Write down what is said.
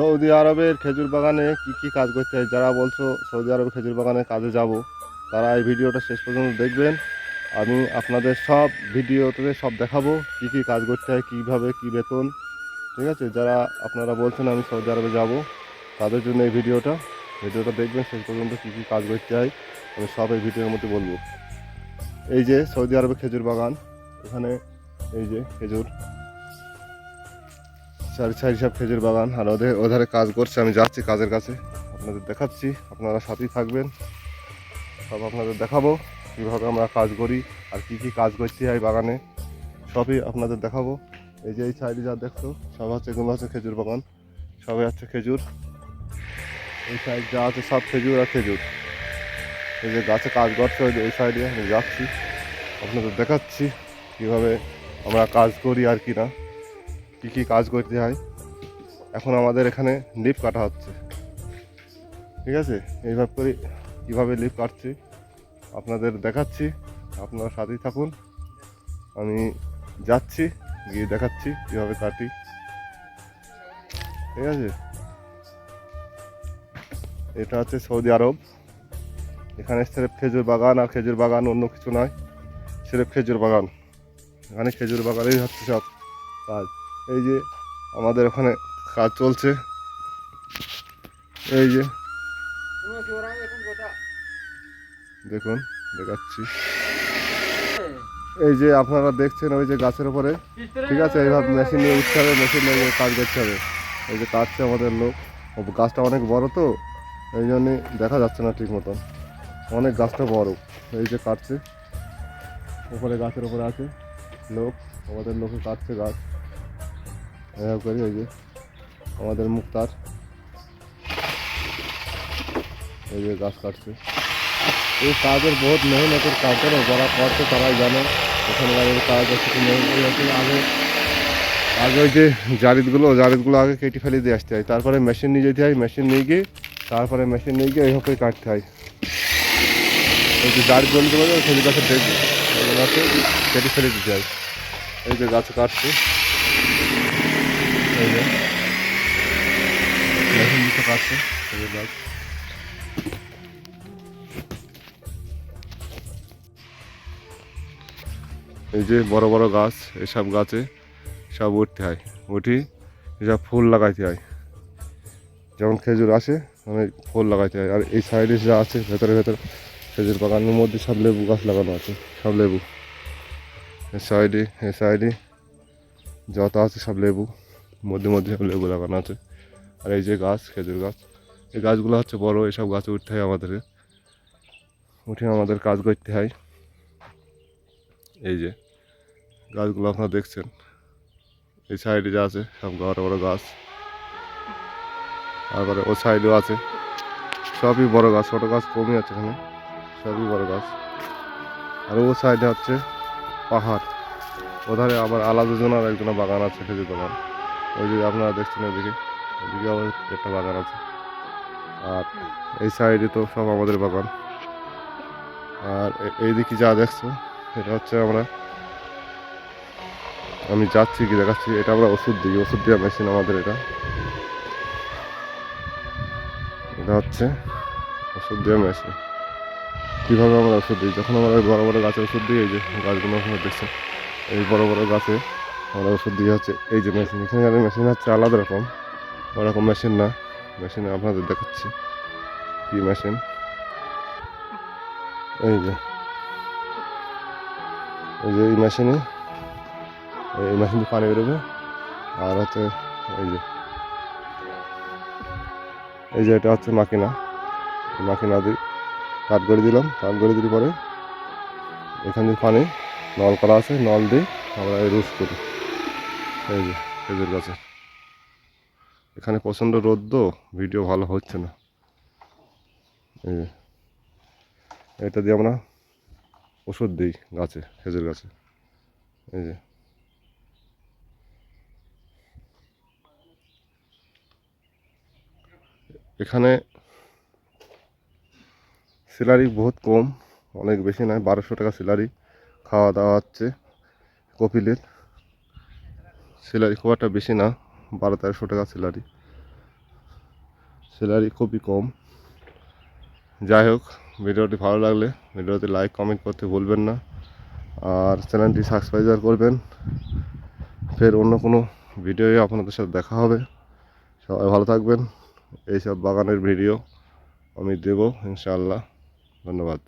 Saudi আরবের খেজুর বাগানে কি কি কাজ করতে হয়? যারা বলছো সৌদি আরবের খেজুর বাগানে কাজে যাব, তারা এই ভিডিওটা শেষ পর্যন্ত দেখবেন। আমি আপনাদের সব ভিডিওতে সব দেখাবো, কি কি কাজ করতে হয়, কীভাবে কী বেতন, ঠিক আছে? যারা আপনারা বলছেন আমি সৌদি আরবে যাব, তাদের জন্য এই ভিডিওটা ভিডিওটা দেখবেন, শেষ পর্যন্ত কী কী কাজ করতে হয়, আমি সব এই ভিডিওর মধ্যে বলব। এই যে সৌদি আরবে খেজুর বাগান, এখানে এই যে খেজুর চারি চারি সব খেজুর বাগান আর ওদের ওধারে কাজ করছে, আমি যাচ্ছি কাজের কাছে। আপনাদের দেখাচ্ছি, আপনারা সাথেই থাকবেন। সব আপনাদের দেখাবো, কীভাবে আমরা কাজ করি, আর কি কি কাজ করছি এই বাগানে। সবই আপনাদের দেখাবো। এই যে এই সাইডে যা দেখছ, সব হচ্ছে এগুলো হচ্ছে খেজুর বাগান। সবাই হচ্ছে খেজুর। এই সাইড যা আছে সব খেজুর আর খেজুর। এই যে গাছে কাজ করছে, ওই যে এই সাইডে আমি যাচ্ছি। আপনাদের দেখাচ্ছি কীভাবে আমরা কাজ করি আর কি না। কী কী কাজ করতে হয়। এখন আমাদের এখানে লিপ কাটা হচ্ছে। ঠিক আছে? এইভাবে করে কীভাবে লিপ কাটছি, আপনাদের দেখাচ্ছি। আপনারা সাথেই থাকুন। আমি যাচ্ছি, গিয়ে দেখাচ্ছি কীভাবে কাটি। ঠিক আছে? এটা হচ্ছে সৌদি আরব। এখানে সেরেফ খেজুর বাগান আর খেজুর বাগান অন্য কিছু নয়। সেরেফ খেজুর বাগান। এখানে খেজুর বাগানেই হচ্ছে সব কাজ। এই যে আমাদের ওখানে কাজ চলছে। এই যে। দেখুন, দেখাচ্ছি। এই যে আপনারা দেখছেন ওই যে গাছের উপরে। ঠিক আছে, এইভাবে মেশিন নিয়ে উঠতে হবে মেশিন নিয়ে কাজ করতে হবে। এই যে কাটছে আমাদের লোক। গাছটা অনেক বড় তো, এই জন্যে দেখা যাচ্ছে না ঠিক মতন। অনেক গাছটা বড়। এই যে কাটছে। উপরে গাছের উপরে আছে লোক, আমাদের লোকে কাটছে গাছ। এভাবে করি, ওই যে আমাদের মুক্তার। এই যে গাছ কাটছে। এই কাজের বহুত মেহনতের কাজ করে যারা করছে তারাই জানে। এখানকার এই কাজ মেহনত আগে আগে ওই যে জারিদগুলো জারিদগুলো আগে কেটে ফেলে দিয়ে আসতে হয়। তারপরে মেশিন নিয়ে যেতে হয় মেশিন নিয়ে গিয়ে, তারপরে মেশিন নিয়ে গিয়ে এইভাবে কাটতে হয়। ওই যে জারিদ বলতে পারবে সেই গাছে দেখবে হচ্ছে কেটে ফেলে দিতে হয়। এই যে গাছ কাটছে। এই যে বড় বড় গাছ, এসব গাছে সব উঠতে হয়। উঠি, এসব ফুল লাগাইতে হয়। যেমন খেজুর আসে, অনেক ফুল লাগাইতে হয়। আর এই সাইডে যা আছে, ভেতরে ভেতরে খেজুর বাগানের মধ্যে সব লেবু গাছ লাগানো আছে, সব লেবু। এই সাইডে এই সাইডে যত আছে সব লেবু। মধ্যে মধ্যে লেবু লাগানো আছে আর এই যে গাছ, খেজুর গাছ, এই গাছগুলো হচ্ছে বড়, এসব গাছে উঠতে হয় আমাদের উঠে আমাদের কাজ করতে হয়। এই যে, গাছগুলো আপনারা দেখছেন। এই সাইডে যা আছে, সব বড় বড় গাছ। তারপরে ও সাইডেও আছে। সবই বড় গাছ, ছোটো গাছ কমই আছে এখানে। সবই বড় গাছ। আর ও সাইডে হচ্ছে পাহাড়। ওধারে আবার আলাদা জনের একজনের বাগান আছে, খেজুর বাগান। ওই যে আপনারা দেখছেন ওইদিকে ওইদিকে আবার একটা বাগান আছে। আর এই সাইডে তো সব আমাদের বাগান। আর এইদিকে যা দেখছ, এটা হচ্ছে আমরা আমি যাচ্ছি কি দেখাচ্ছি, এটা আমরা ওষুধ দিই, ওষুধ দেওয়া মেশিন আমাদের এটা। এটা হচ্ছে ওষুধ দেওয়া মেশিন। কীভাবে আমরা ওষুধ দিই? যখন আমরা বড় বড় গাছে ওষুধ দিই, এই যে গাছগুলো আপনারা দেখছেন, এই বড় বড় গাছে আমরা ওষুধ দিয়ে হচ্ছে, এই যে মেশিন এখানে মেশিন হচ্ছে আলাদা রকম। ওরকম মেশিন না মেশিনে আপনাদের দেখাচ্ছি। কী মেশিন এই যে। এই যে এই মেশিনে এই মেশিন পানি বেরোবে। আর হচ্ছে, এই যে। এই যে এটা হচ্ছে মাকিনা। মাকিনা দিয়ে কাট করে দিলাম। কাট করে দিলে পরে এখান দিয়ে পানি, নল করা আছে, নল দিয়ে আমরা রুশ করি। এই যে, খেজুর গাছে এখানে প্রচণ্ড রোদ তো, ভিডিও ভালো হচ্ছে না। এই যে, এটা দিয়ে আমরা ওষুধ দিই গাছে, খেজুর গাছে। এই যে। এখানে স্যালারি বহুত কম, অনেক বেশি নয়, বারোশো টাকা স্যালারি খাওয়া দাওয়া হচ্ছে কপিলের। স্যালারি খুব একটা বেশি না, বারো তেরোশো টাকা স্যালারি স্যালারি খুবই কম। যাই হোক, ভিডিওটি ভালো লাগলে ভিডিওতে লাইক কমেন্ট করতে ভুলবেন না। আর চ্যানেলটি সাবস্ক্রাইবার করবেন, ফের অন্য কোনো ভিডিওয়ে আপনাদের সাথে দেখা হবে। সবাই ভালো থাকবেন। এইসব বাগানের ভিডিও আমি দেবো, ইনশাআল্লাহ। ধন্যবাদ।